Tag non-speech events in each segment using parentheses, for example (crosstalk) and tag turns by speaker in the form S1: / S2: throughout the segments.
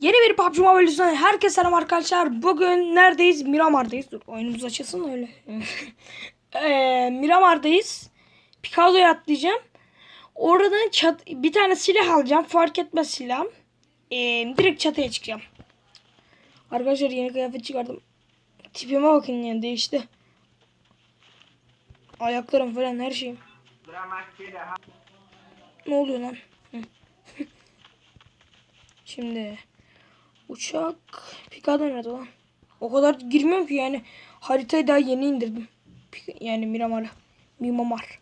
S1: Yeni bir PUBG Mobile yüzünden herkese selam arkadaşlar. Bugün neredeyiz? Miramar'dayız. Dur oyunumuz açılsın öyle. Eee, (laughs) Miramar'dayız. Picado'ya atlayacağım. Oradan çat bir tane silah alacağım. Fark etmez silah. Eee, direkt çatıya çıkacağım. Arkadaşlar yeni kıyafet çıkardım. Tipime bakın yani değişti. Ayaklarım falan her şeyim. Ne oluyor lan? (laughs) Şimdi uçak Picado nerede lan? O kadar girmiyorum ki yani haritayı daha yeni indirdim. Yani. Miramar.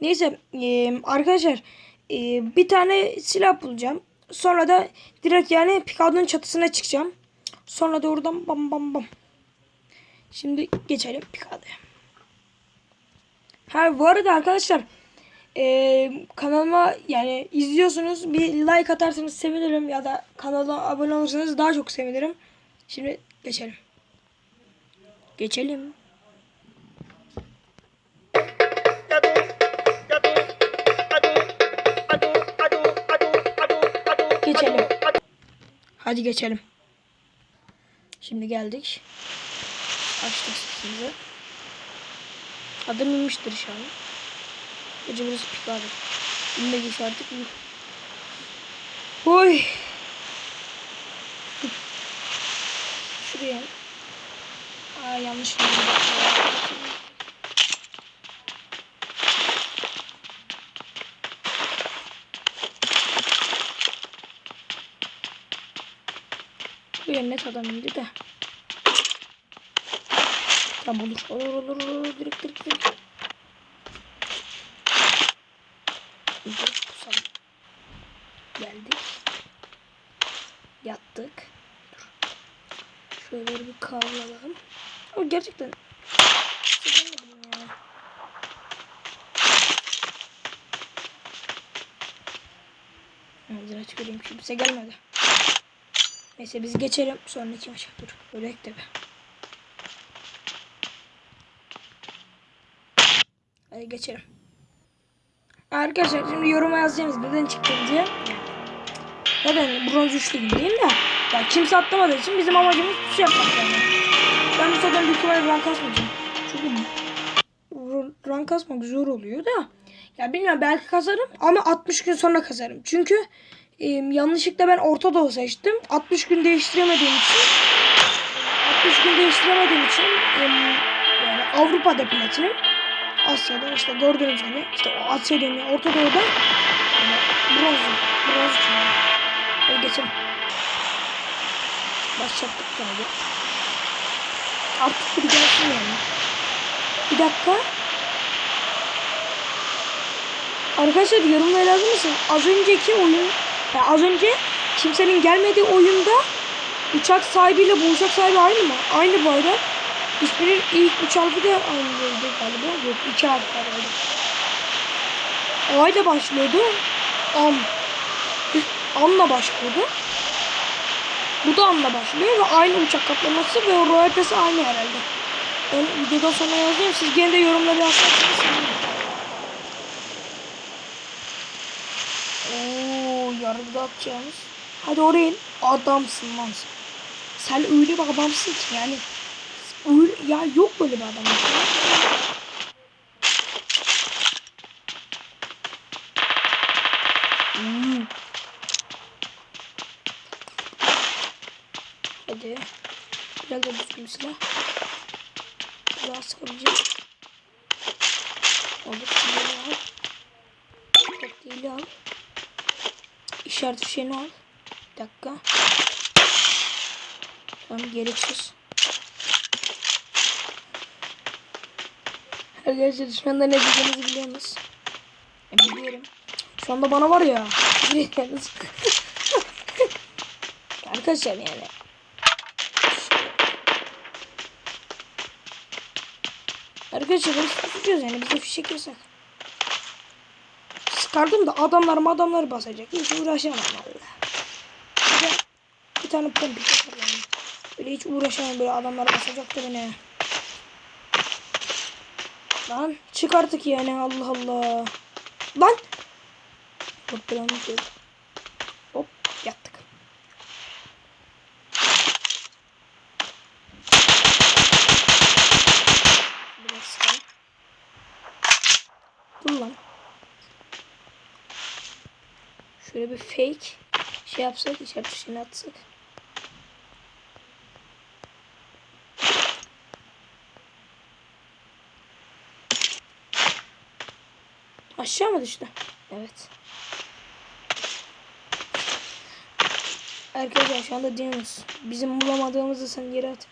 S1: Neyse eee, arkadaşlar eee, bir tane silah bulacağım. Sonra da direkt yani Picado'nun çatısına çıkacağım. Sonra da oradan bam bam bam. Şimdi geçelim Picado'ya. Ha bu arada arkadaşlar eee, kanalıma yani izliyorsunuz bir like atarsanız sevinirim ya da kanala abone olursanız daha çok sevinirim. Şimdi geçelim. Geçelim. Geçelim. Hadi geçelim. Şimdi geldik. Açtık sesimizi. Adım inmiştir inşallah. Gece burası Picado. İnmediyse artık. Oy. Şuraya. Aa yanlış bakıyorum. Buraya net adam indi de. Tamam olur. Olur olur olur. Direkt direkt. Direkt pusalım. Geldik. Yattık. Dur. Kavralalım. Ama gerçekten sevemedim ya. Hazır. Kimse gelmedi. Neyse biz geçelim. Sonraki maça. Dur. Öyle ekle be. Hadi geçelim. Arkadaşlar şimdi yoruma yazacaksınız neden çıktım diye. Neden bronz üçlü gideyim de. Ya kimse atlamadığı için bizim amacımız pusu yapmak yani. Ben bu sefer büyük ihtimalle rank kasmayacağım. Çünkü rank kasmak zor oluyor da. Ya bilmiyorum belki kazarım ama 60 gün sonra kazarım. Çünkü e, yanlışlıkla ben Orta Doğu seçtim. 60 gün değiştiremediğim için 60 gün değiştiremediğim için e, yani Avrupa'da platinim. Asya'da işte gördüğünüz gibi işte Asya dönüyor. Orta Doğu'da yani bronz, bronz için. Hadi geçelim. Başlattık galiba. Artık bir gelsin yani. Bir dakika. Arkadaşlar yorumlara yazar mısın? Az önceki oyun, yani az önce kimsenin gelmediği oyunda uçak sahibiyle bu uçak sahibi aynı mı? Aynı bu arada. İsminin ilk üç harfi de aynıydı galiba. Yok iki harf orada. O ayda başlıyordu. An. Anla başlıyordu. Bu da anla başlıyor ve aynı uçak kaplaması ve o Royal Pass'i aynı herhalde. Ben videodan sonra yazacağım. Siz gene de yorumları yazarsanız sevinirim. Oo, yarıda atacağımız. Hadi oraya in. Adamsın lan sen. Sen öyle bir adamsın ki yani. Öyle, ya yok böyle bir adam. ya. Hmm. Hadi. Düzgün silah. Daha sıkabileceğim. Olur. Silahı al. Kokteyle al. İşaret fişeğini al. Bir dakika. Tamam geri çiz. Arkadaşlar şu anda ne diyeceğinizi biliyorsunuz. E, biliyorum. Şu anda bana var ya. (laughs) (laughs) Arkadaşlar yani. Arkadaşlar biz tutacağız yani bize fişek yasak. Sıkardım da adamlar adamları basacak. Hiç uğraşamam valla. Bir, tane pompik yapar yani. Böyle hiç uğraşamam böyle adamlar basacak da beni. Lan çık artık yani Allah Allah. Lan. Hop belanı bir fake şey yapsak işaret fişeğini atsak. Aşağı mı düştü? Evet. Arkadaşlar şu anda deniyoruz. Bizim bulamadığımızı sen yere at.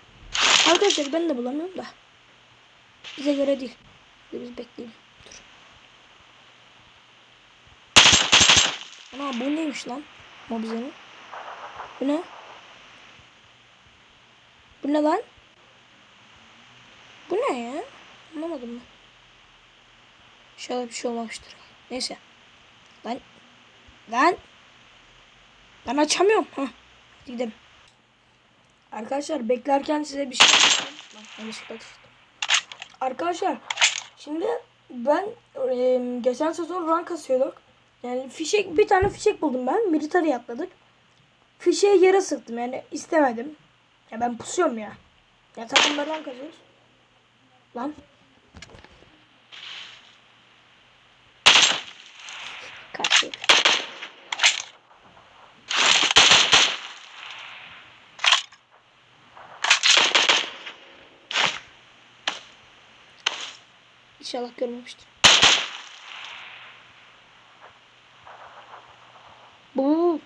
S1: Arkadaşlar ben de bulamıyorum da. Bize göre değil. Biz bekleyelim. Ana bu neymiş lan? Mobizenin. Bu ne? Bu ne lan? Bu ne ya? Anlamadım ben. İnşallah bir şey olmamıştır. Neyse. Lan. Lan. Ben açamıyorum. Hadi gidelim. Arkadaşlar beklerken size bir şey anlatayım. Arkadaşlar şimdi ben e, geçen sezon rank kasıyorduk. Yani fişek bir tane fişek buldum ben. Military atladık. Fişeği yere sıktım yani istemedim. Ya ben pusuyorum ya. Ya takımda rank kasıyoruz. Lan. Kaçtı. İnşallah görmemiştir. Bu.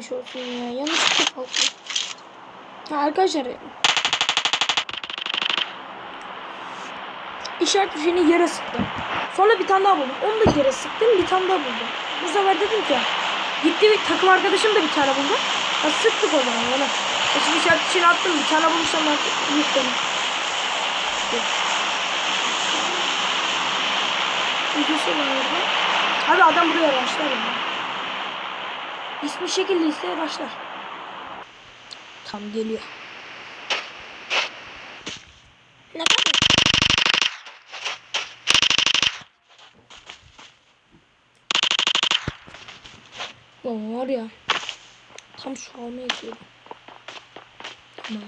S1: Görmemiş olsun ya. Yanlışlıkla kalktı. Ha, arkadaşlar. İşaret fişeğini yere sıktım. Sonra bir tane daha buldum. Onu da yere sıktım. Bir tane daha buldum. Bu sefer dedim ki gitti bir takım arkadaşım da bir tane buldu. Ha, sıktık o zaman yani. Şimdi işaret fişeğini attım. Bir tane bulursam artık yüklerim. Videosu var orada. Abi adam buraya başlar ya. İsmi şekilde ise başlar. Tam geliyor. Ne kadar? Lan var ya. Tam şu almaya gidiyorum. Tamam.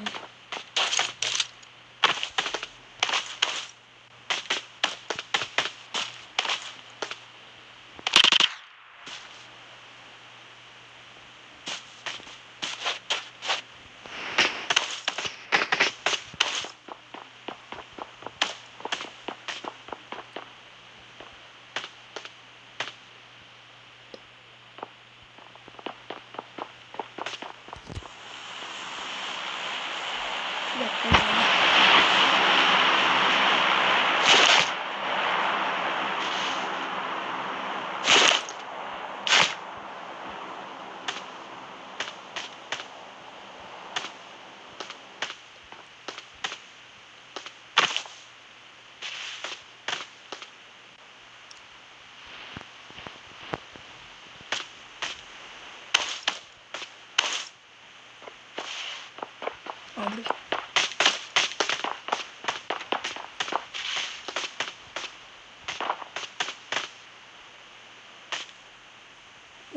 S1: Bir dakika ya. Bu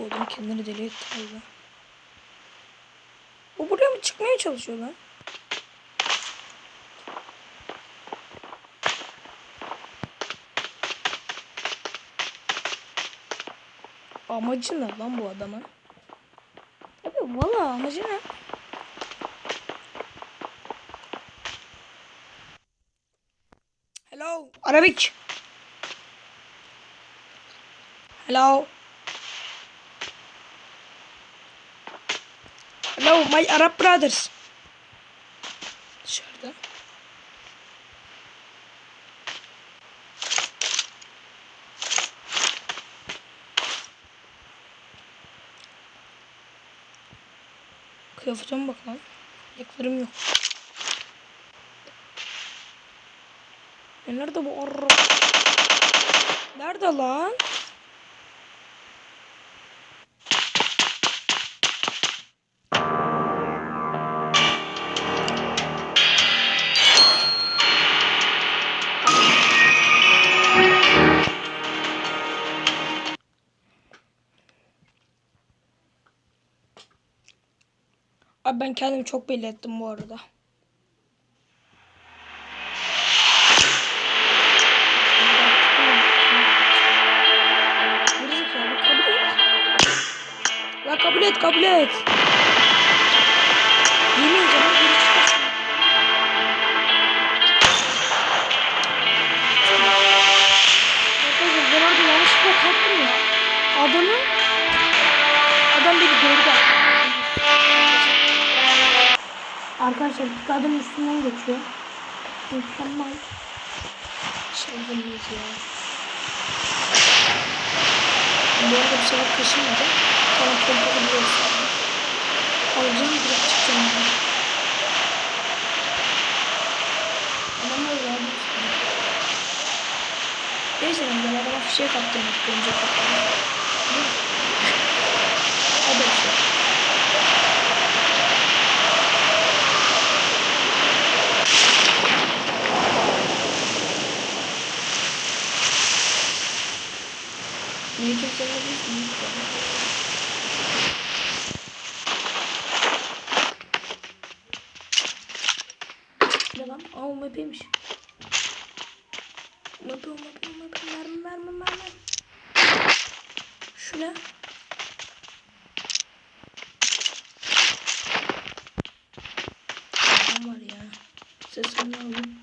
S1: adam kendini deli etti galiba. O buraya mı çıkmaya çalışıyor lan? Amacı ne lan bu adamın? Abi valla amacı ne? Hello. Arabic. Hello. Hello my Arab brothers. Dışarıda. Kıyafetime bak lan. Ayaklarım yok. E nerede bu araba? Nerede lan? Abi ben kendimi çok belli ettim bu arada. Et kabul et. Yemeyeceğim. ama geri çıkarsın. Arkadaşlar ben orada yanlışlıkla kalktım ya. Adamı adam beni gördü. Arkadaşlar bir kadın üstünden geçiyor. Mükemmel. Çılgınız ya. Bu arada bir şeyler kaşınmadı. Yol sağladım. Alacağım direkt çıkacağım. Adamlar istiyor. Neyse ben adama fişek attım ilk önce kafama. O da bir şey. Niye kimse ne bilsin? Ne lan? Aa o map'iymiş. Map'i map'i map'i mermi mermi mermi. Şu ne? Var ya. Sesini alayım.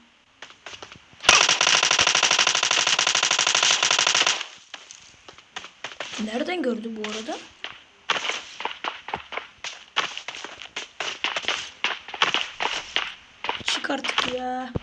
S1: Nereden gördü bu arada? Çık artık ya.